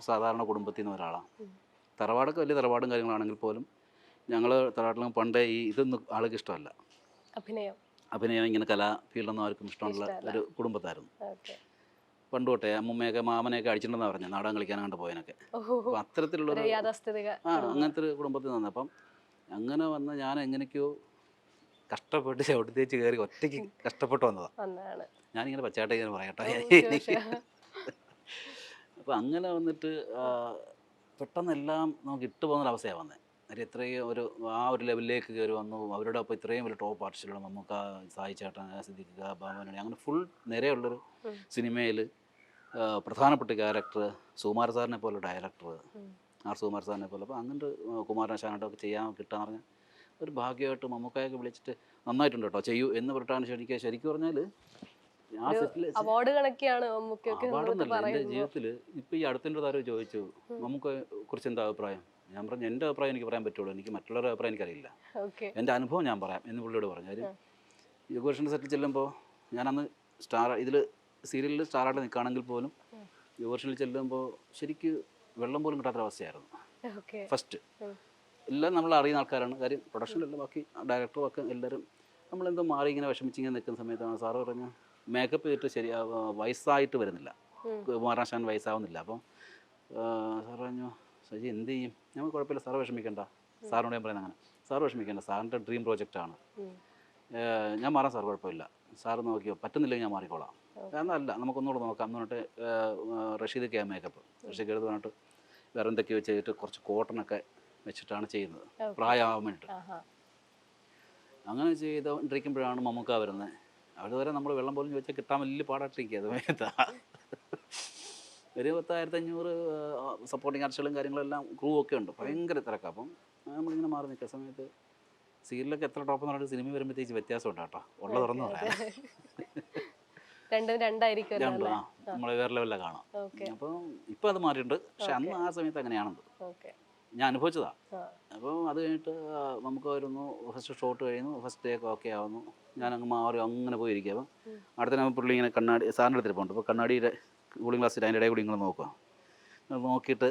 സാധാരണ കുടുംബത്തിൽ നിന്ന് ഒരാളാണ്. തറവാടൊക്കെ വലിയ തറവാടും കാര്യങ്ങളാണെങ്കിൽ പോലും ഞങ്ങൾ തറവാട്ടിലും പണ്ടേ ഈ ഇതൊന്നും ആൾക്ക് ഇഷ്ടമല്ല. അഭിനയം. അഭിനയം ഇങ്ങനെ കലാ ഫീൽഡൊന്നും ആർക്കും ഇഷ്ടമുള്ള ഒരു കുടുംബത്തായിരുന്നു. പണ്ട് തൊട്ടേ അമ്മമ്മയൊക്കെ മാമനെയൊക്കെ അടിച്ചിട്ടുണ്ടെന്ന് പറഞ്ഞു നാടകം കളിക്കാനാണ്ട് അത്തരത്തിലുള്ളൊരു ഒരു യാഥാസ്ഥിതിക ആ അങ്ങനത്തെ ഒരു കുടുംബത്തിൽ നിന്ന് അപ്പം അങ്ങനെ വന്ന് ഞാൻ എങ്ങനെയൊക്കെയോ കഷ്ടപ്പെട്ട് ചവിട്ടി തേച്ച് കയറി ഒറ്റയ്ക്ക് കഷ്ടപ്പെട്ട് വന്നതാണ്. ഞാനിങ്ങനെ പച്ചായിട്ട് ഇങ്ങനെ പറയട്ടെ. ശരി. അങ്ങനെ വന്നിട്ട് പെട്ടെന്നെല്ലാം നമുക്ക് ഇട്ട് പോകുന്ന അവസ്ഥയാണ് വന്നത് കാര്യം ഇത്രയും ഒരു ആ ഒരു ലെവലിലേക്ക് കയറി വന്നു അവരുടെ ഒപ്പം ഇത്രയും വലിയ ടോപ്പ് ആർട്ടിസ്റ്റുകൾ നമുക്ക് സായി ചേട്ടൻ സിദ്ദിഖ് ബാബുനണി അങ്ങനെ ഫുൾ നിരയുള്ളൊരു. സിനിമയിൽ പ്രധാനപ്പെട്ട ക്യാരക്ടർ സുകുമാർ സാറിനെ പോലെ ഡയറക്ടർ ആർ സുകുമാർ സാറിനെ പോലെ അപ്പോൾ അങ്ങനത്തെ കുമാരനാശാനായിട്ടൊക്കെ ചെയ്യാൻ കിട്ടാന്ന് പറഞ്ഞാൽ ഒരു ഭാഗ്യമായിട്ട് മമ്മൂക്കായൊക്കെ വിളിച്ചിട്ട് നന്നായിട്ടുണ്ട് കേട്ടോ ചെയ്യൂ എന്ന് പറഞ്ഞിട്ടാണ് ശരിക്കും ശരിക്കും പറഞ്ഞാൽ ആ സെറ്റിൽ അവാർഡ് കണക്കെയാണ് മമ്മൂക്കൊക്കെ പറയുമ്പോൾ ജീവിതത്തിൽ ഇപ്പോൾ ഈ അടുത്തിന്റെ താരം ചോദിച്ചു നമുക്ക് കുറിച്ച് എന്താ അഭിപ്രായം? ഞാൻ പറഞ്ഞു എന്റെ അഭിപ്രായം എനിക്ക് പറയാൻ പറ്റുള്ളൂ. എനിക്ക് മറ്റുള്ളവരുടെ അഭിപ്രായം എനിക്കറിയില്ല. എന്റെ അനുഭവം ഞാൻ പറയാം എന്ന് പുള്ളിയോട് പറഞ്ഞു. കാര്യം യുഗപുരുഷന്റെ സെറ്റിൽ ചെല്ലുമ്പോൾ ഞാനന്ന് സ്റ്റാർ ഇതിൽ സീരിയലിൽ സ്റ്റാറായിട്ട് നിൽക്കുകയാണെങ്കിൽ പോലും യുഗപുരുഷനിൽ ചെല്ലുമ്പോൾ ശരിക്ക് വെള്ളം പോലും കിട്ടാത്തൊരവസ്ഥയായിരുന്നു ഫസ്റ്റ്. എല്ലാം നമ്മൾ അറിയുന്ന ആൾക്കാരാണ്. കാര്യം പ്രൊഡക്ഷനിലല്ല ബാക്കി ഡയറക്ടറും ഒക്കെ എല്ലാവരും നമ്മളെന്തോ മാറി ഇങ്ങനെ വിഷമിച്ച് ഇങ്ങനെ നിൽക്കുന്ന സമയത്താണ് സാറ് പറഞ്ഞു മേക്കപ്പ് ചെയ്തിട്ട് ശരി വയസ്സായിട്ട് വരുന്നില്ല. കുമാരനാശാൻ വയസ്സാവുന്നില്ല. അപ്പം സാർ പറഞ്ഞു സജി എന്ത് ചെയ്യും? ഞങ്ങൾ കുഴപ്പമില്ല സാറ് വിഷമിക്കണ്ട. സാറിനോട് ഞാൻ പറയുന്നത് അങ്ങനെ. സാർ വിഷമിക്കണ്ട സാറിന്റെ ഡ്രീം പ്രോജക്റ്റാണ് ഞാൻ മാറാം സാർ കുഴപ്പമില്ല. സാറ് നോക്കിയോ പറ്റുന്നില്ലെങ്കിൽ ഞാൻ മാറിക്കോളാം. എന്നല്ല നമുക്കൊന്നുകൂടെ നോക്കാം എന്ന് പറഞ്ഞിട്ട് റഷീദ് കെ മേക്കപ്പ്. റഷീദ് എടുത്ത് പറഞ്ഞിട്ട് വേറെ എന്തൊക്കെയോ ചെയ്തിട്ട് കുറച്ച് കോട്ടണൊക്കെ വെച്ചിട്ടാണ് ചെയ്യുന്നത്. പ്രായമാവാൻ വേണ്ടിയിട്ട്. അങ്ങനെ ചെയ്തോണ്ടിരിക്കുമ്പോഴാണ് മമ്മൂക്ക വരുന്നത്. അതുവരെ നമ്മൾ വെള്ളം പോലും ചോദിച്ചാൽ കിട്ടാൻ വലിയ പാടായിട്ടിരിക്കുക സമയത്ത് ഒരു പത്തായിരത്തി അഞ്ഞൂറ് സപ്പോർട്ടിങ് ആർച്ചുകളും കാര്യങ്ങളെല്ലാം ക്രൂ ഒക്കെ ഉണ്ട് ഭയങ്കര തിരക്കാണ് അപ്പം നമ്മളിങ്ങനെ മാറി നിൽക്കുന്ന സമയത്ത് സീരിയലൊക്കെ എത്ര ടോപ്പ് എന്ന് പറഞ്ഞിട്ട് സിനിമ വരുമ്പോഴത്തേക്ക് വ്യത്യാസം ഉണ്ട് കേട്ടോ ഉള്ള തുറന്നു പറയാം. രണ്ടും രണ്ടായിരിക്കും രണ്ടും ആ നമ്മൾ വേറെ ലെവലിലാണ് കാണാം. അപ്പം ഇപ്പോൾ അത് മാറിയിട്ടുണ്ട്. പക്ഷെ അന്ന് ആ സമയത്ത് അങ്ങനെയാണത്. ഞാൻ അനുഭവിച്ചതാണ് അപ്പോൾ അത് കഴിഞ്ഞിട്ട് നമുക്ക് വരുന്നു. ഫസ്റ്റ് ഷോട്ട് കഴിയുന്നു ഫസ്റ്റ് ഡേ ഒക്കെ ഓക്കെ ആവുന്നു. ഞാൻ അങ്ങ് മാറി അങ്ങനെ പോയിരിക്കുക. അപ്പം അടുത്ത നമ്മൾ പുള്ളി ഇങ്ങനെ കണ്ണാടി സാറിന്റെ അടുത്ത് പോകുന്നുണ്ട് അപ്പോൾ കണ്ണാടിയുടെ കൂളിംഗ് ഗ്ലാസ് അതിന്റെ ഇടയിൽ കൂടി ഇങ്ങനെ നോക്കുക. നോക്കിയിട്ട്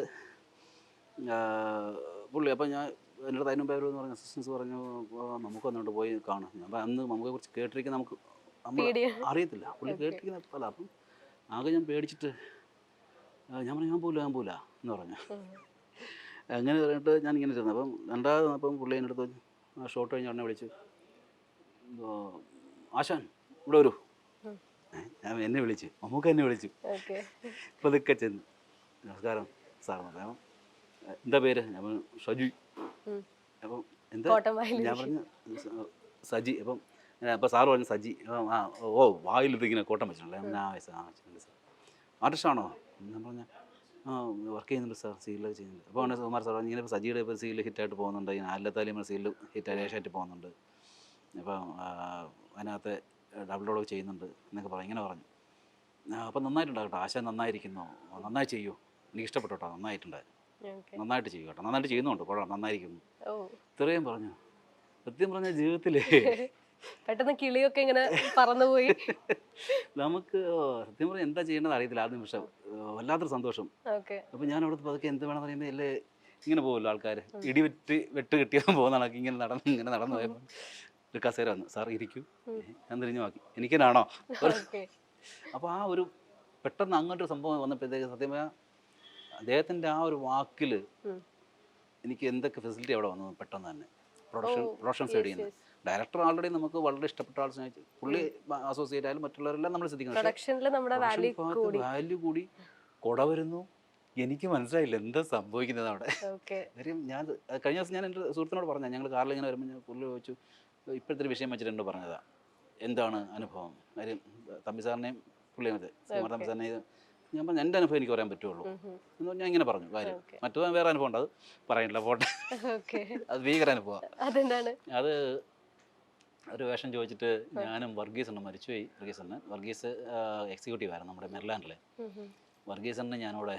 പുള്ളി അപ്പം ഞാൻ എന്റെ അടുത്ത് അതിന് മുമ്പ് എന്ന് പറഞ്ഞ അസിസ്റ്റൻസ് പറഞ്ഞു "ആ, നമുക്ക് വന്നുകൊണ്ട് പോയി കാണാം. അപ്പം അന്ന് നമുക്ക് കുറച്ച് കേട്ടിരിക്കുന്ന നമുക്ക് നമ്മൾ. അറിയത്തില്ല. പുള്ളി കേട്ടിരിക്കുന്ന പല അപ്പം ആകെ ഞാൻ പേടിച്ചിട്ട് ഞാൻ പറഞ്ഞു ഞാൻ പോവില്ല ഞാൻ പോവില്ല എന്ന് പറഞ്ഞു. അങ്ങനെ പറഞ്ഞിട്ട് ഞാൻ ഇങ്ങനെ ചെന്നു അപ്പം രണ്ടാമത് അപ്പം പുള്ളി എന്റെ അടുത്ത് ഷോട്ട് കഴിഞ്ഞ് ഉടനെ വിളിച്ചു "ഓ, ആശാൻ ഇവിടെ വരൂ. ഞാൻ എന്നെ വിളിച്ചു മമ്മൂക്ക എന്നെ വിളിച്ചു. പതുക്കെ ചെന്ന്. നമസ്കാരം സാർ നമസ്കാരം. എന്താ പേര്? ഞാൻ ഷജു. അപ്പം എന്താ? ഞാൻ പറഞ്ഞു സജി. അപ്പം അപ്പം സാറ് പറഞ്ഞു സജി. ആ ഓ വായിലിത് ഇങ്ങനെ കോട്ടം വെച്ചിട്ടുണ്ടല്ലേ? ഞാൻ വയസ്സ് ആ വെച്ചിട്ടുണ്ട് സാർ. ആർട്ടിസ്റ്റാണോ? ഞാൻ പറഞ്ഞ വർക്ക് ചെയ്യുന്നുണ്ട് സാർ സീരിയലൊക്കെ ചെയ്യുന്നുണ്ട്. അപ്പോൾ ആണ് സുമാർ സാർ ഇങ്ങനെ സജിയുടെ ഇപ്പോൾ സീരിയൽ ഹിറ്റായിട്ട് പോകുന്നുണ്ട് ഇങ്ങനെ അല്ലത്താലിമ സീരിയൽ ഹിറ്റായിട്ട് ഏഷ്യായിട്ട് പോകുന്നുണ്ട്. അപ്പം ആ, അതിനകത്ത് ഡബിൾ ഡോളൊക്കെ ചെയ്യുന്നുണ്ട് എന്നൊക്കെ പറഞ്ഞു ഇങ്ങനെ പറഞ്ഞു. അപ്പം നന്നായിട്ടുണ്ട് കേട്ടോ ആശ നന്നായിരിക്കുന്നു. നന്നായി ചെയ്യൂ. എനിക്ക് ഇഷ്ടപ്പെട്ടു കേട്ടോ. നന്നായിട്ടുണ്ട് നന്നായിട്ട് ചെയ്യൂ കേട്ടോ. നന്നായിട്ട് ചെയ്യുന്നുണ്ട്. കുഴപ്പം നന്നായിരിക്കുന്നു. ഇത്രയും പറഞ്ഞു. സത്യം പറഞ്ഞ ജീവിതത്തിൽ പെട്ടെന്ന് കിളിയൊക്കെ ഇങ്ങനെ പറന്നുപോയി. നമുക്ക് സത്യം പറഞ്ഞ എന്താ ചെയ്യേണ്ടത് അറിയത്തില്ല. ആ നിമിഷം. വല്ലാത്തൊരു സന്തോഷം. അപ്പൊ ഞാൻ അവിടെ പതുക്കെ എന്ത് വേണം പറയുമ്പോൾ അല്ലേ ഇങ്ങനെ പോകുമല്ലോ ആൾക്കാർ ഇടിവെറ്റ് വെട്ട് കിട്ടിയാൽ പോകുന്ന കണക്ക് ഇങ്ങനെ നടന്ന് ഇങ്ങനെ നടന്നു പോയപ്പോൾ ഒരു കസേര വന്നു സാർ ഇരിക്കൂ. ഞാൻ തിരിഞ്ഞു നോക്കി. എനിക്കെന്നാണോ? അപ്പോൾ ആ ഒരു പെട്ടെന്ന് അങ്ങോട്ടൊരു സംഭവം വന്നപ്പോഴത്തേക്ക് സത്യം പറഞ്ഞാൽ അദ്ദേഹത്തിന്റെ ആ ഒരു വാക്കിൽ എനിക്ക് എന്തൊക്കെ ഫെസിലിറ്റി അവിടെ വന്നു പെട്ടെന്ന് തന്നെ. പ്രൊഡക്ഷൻ പ്രൊഡക്ഷൻ സൈഡിൽ നിന്ന് ഡയറക്ടർ ആൾറെഡി നമുക്ക് വളരെ ഇഷ്ടപ്പെട്ട ആൾ സ്നേഹിച്ചു പുള്ളി അസോസിയേറ്റ് ആയാലും മറ്റുള്ളവരെല്ലാം നമ്മൾ ശ്രദ്ധിക്കുന്നത് വാല്യൂ കൂടി. കൂടി. വരുന്നു. എനിക്ക് മനസ്സിലായില്ല എന്താ സംഭവിക്കുന്നത് അവിടെ. കാര്യം ഞാൻ കഴിഞ്ഞ ദിവസം ഞാൻ എന്റെ സുഹൃത്തിനോട് പറഞ്ഞു ഞങ്ങൾ കാറിൽ ഇങ്ങനെ വരുമ്പോൾ ഞാൻ പുള്ളി ചോദിച്ചു ഇപ്പോഴത്തെ വിഷയം വിഷയം വെച്ചിട്ടുണ്ട് പറഞ്ഞതാ. എന്താണ് അനുഭവം? കാര്യം തമ്പി സാറിനെയും പുള്ളി മതി തമ്പി സാറിനെ ഞാൻ പറഞ്ഞു എന്റെ അനുഭവം എനിക്ക് പറയാൻ പറ്റുള്ളൂ. എന്ന് ഞാൻ ഇങ്ങനെ പറഞ്ഞു. കാര്യം. മറ്റു വേറെ അനുഭവം ഉണ്ട് അത് പറയണില്ല പോട്ടെ. അത് ഭീകര അനുഭവം. അത് ഒരു വേഷം ചോദിച്ചിട്ട് ഞാനും വർഗീസ് ഉണ്ട് മരിച്ചുപോയി. വർഗീസ് എണ്ണ വർഗീസ് എക്സിക്യൂട്ടീവ് ആയിരുന്നു നമ്മുടെ മെർലാൻഡിലെ. വർഗീസ് എണ്ണ ഞാനിവിടെ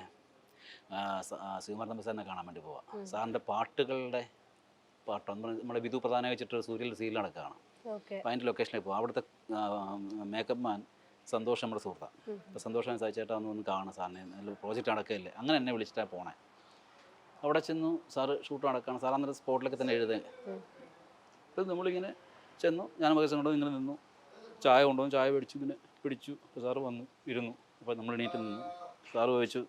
ശ്രീകുമാർ തമ്പി സാറിനെ കാണാൻ വേണ്ടി പോവാം. സാറിന്റെ പാട്ടുകളുടെ പാട്ട് നമ്മൾ- നമ്മുടെ വിധു പ്രധാന വെച്ചിട്ട് സൂര്യൽ സീരിയൽ നടക്കുകയാണ്. അപ്പോൾ അതിന്റെ ലൊക്കേഷനിൽ പോകും അവിടുത്തെ മേക്കപ്പ് മാൻ സന്തോഷം നമ്മുടെ സുഹൃത്താണ് അപ്പോൾ സന്തോഷം സഹിച്ചേട്ടാ ഒന്ന് ഒന്ന് കാണാം സാറിനെ. നല്ല പ്രോജക്റ്റ് നടക്കുകയല്ലേ. അങ്ങനെ എന്നെ വിളിച്ചിട്ടാണ് പോണേ. അവിടെ ചെന്നു സാറ് ഷൂട്ട് നടക്കുകയാണ്. സാർ അന്നേരം സ്പോട്ടിലൊക്കെ തന്നെ എഴുതേ. അപ്പം നമ്മളിങ്ങനെ ചെന്നു. ഞാൻ മകസം കൊണ്ടു ഇങ്ങനെ നിന്നു. ചായ കൊണ്ടുവന്നു. ചായ പിടിച്ചു ഇങ്ങനെ പിടിച്ചു. അപ്പോൾ സാറ് വന്നു ഇരുന്നു. അപ്പോൾ നമ്മൾ എണീറ്റ് നിന്നു. സാറ് ചോദിച്ചു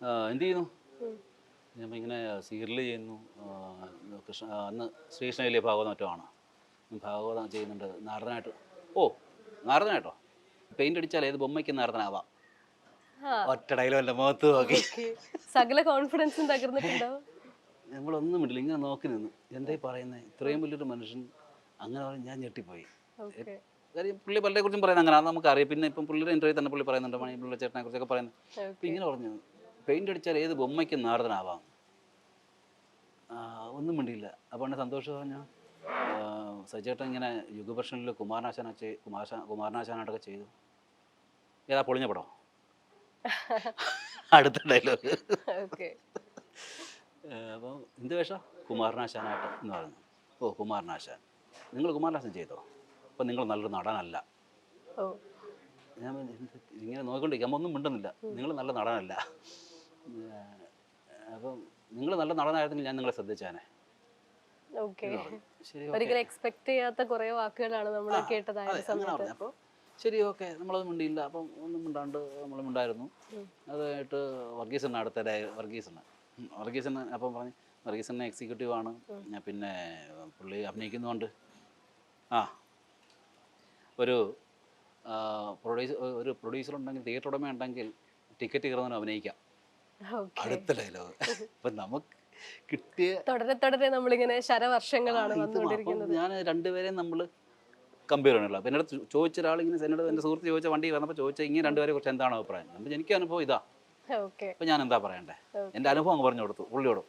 "ആ, എന്ത് ചെയ്യുന്നു. ഞാൻ ഇങ്ങനെ സീരിയൽ ചെയ്യുന്നു കൃഷ്ണ അന്ന് ശ്രീകൃഷ്ണയിലെ ഭാഗവതം മറ്റോ ആണ്? ഭാഗവതം ചെയ്യുന്നുണ്ട്. നാരദനായിട്ട്. ഓ നാരദനായിട്ടോ? പെയിന്റ് അടിച്ചാൽ ഏത് ബൊമ്മയ്ക്ക് നാരദനാവാം? ഒറ്റ എന്റെ മുഖത്ത് നോക്കി. സകല കോൺഫിഡൻസും തകർന്നിട്ടുണ്ടാവും നമ്മളൊന്നും ഇട്ടില്ല ഇങ്ങനെ നോക്കി നിന്ന്. എന്തായി പറയുന്നത് ഇത്രയും വലിയൊരു മനുഷ്യൻ അങ്ങനെ പറഞ്ഞ് ഞാൻ ഞെട്ടിപ്പോയി. കാര്യം പുള്ളി പലരെ കുറിച്ചും പറയുന്നത് അങ്ങനെ അത് നമുക്കറിയാം. പിന്നെ ഇപ്പം പുള്ളിയുടെ ഇന്റർവ്യൂ തന്നെ പുള്ളി പറയുന്നുണ്ട്. മണി പുള്ളി ചേട്ടനെ കുറിച്ചൊക്കെ പറയുന്നത് ഇപ്പം ഇങ്ങനെ പറഞ്ഞു. പെയിന്റ് അടിച്ചാൽ ഏത് ബൊമ്മയ്ക്കും നാരദനാവാം. ഒന്നും മിണ്ടിയില്ല. അപ്പോൾ എന്നെ സന്തോഷം പറഞ്ഞു? സജേട്ടൻ ഇങ്ങനെ യുഗപർഷനിൽ കുമാരനാശാന കുമാരശാ കുമാരനാശാനായിട്ടൊക്കെ ചെയ്തു. ഏതാ പൊളിഞ്ഞ പടം? അടുത്ത ഡയലോഗ് അപ്പോൾ എന്ത് വേഷം? കുമാരനാശാനായിട്ട് എന്ന് പറഞ്ഞു. ഓ കുമാരനാശാൻ. നിങ്ങൾ കുമാരനാശൻ ചെയ്തോ? അപ്പം നിങ്ങൾ നല്ലൊരു നടനല്ല. ഞാൻ ഇങ്ങനെ നോക്കിക്കൊണ്ടിരിക്കുക ഒന്നും മിണ്ടുന്നില്ല. നിങ്ങൾ നല്ല നടനല്ല. അപ്പം നിങ്ങൾ നല്ല നടനായിരുന്നെങ്കിൽ ഞാൻ നിങ്ങളെ ശ്രദ്ധിച്ചേനെ. ഓക്കെ. ഒരിക്കലും എക്സ്പെക്ട് ചെയ്യാത്ത കുറെ വാക്കുകളാണ് നമ്മൾ കേട്ടതായ പറഞ്ഞു. അപ്പോൾ ശരി ഓക്കെ നമ്മളത് മിണ്ടിയില്ല. അപ്പം ഒന്നും മിണ്ടാണ്ട് നമ്മൾ മിണ്ടായിരുന്നു. അതായിട്ട് വർഗീസണ്ണ അടുത്ത ഡയ- വർഗീസണ്ണ വർഗീസണ്ണ അപ്പം പറഞ്ഞു വർഗീസണ്ണ എക്സിക്യൂട്ടീവ് ആണ്. ഞാൻ പിന്നെ പുള്ളി അഭിനയിക്കുന്നുണ്ട്. ആ ഒരു പ്രൊഡ്യൂസർ ഒരു പ്രൊഡ്യൂസർ ഉണ്ടെങ്കിൽ തിയേറ്റർ ഉടമ ഉണ്ടെങ്കിൽ ടിക്കറ്റ് കയറുന്നതിന് അഭിനയിക്കാം. അടുത്ത ഡയലോഗ്. അപ്പൊ നമുക്ക് കിട്ടിയ തുടരെ തുടരെ നമ്മളിങ്ങനെ ശരവർഷങ്ങളാണ് വന്നുകൊണ്ടിരിക്കുന്നത്. ഞാൻ രണ്ടുപേരെയും നമ്മൾ കമ്പയർ ചെയ്യണല്ലോ. അപ്പം എന്നോട് ചോദിച്ച ഒരാൾ ഇങ്ങനെ എന്നോട് എന്റെ സുഹൃത്ത് ചോദിച്ച വണ്ടി വന്നപ്പോൾ ചോദിച്ച ഇങ്ങനെ രണ്ടുപേരെ കുറിച്ച് എന്താണ് അഭിപ്രായം? അപ്പം എനിക്ക് അനുഭവം ഇതാ. അപ്പം ഞാൻ എന്താ പറയണ്ടേ? എന്റെ അനുഭവം അങ്ങ് പറഞ്ഞു കൊടുത്തു. പുള്ളിയോടും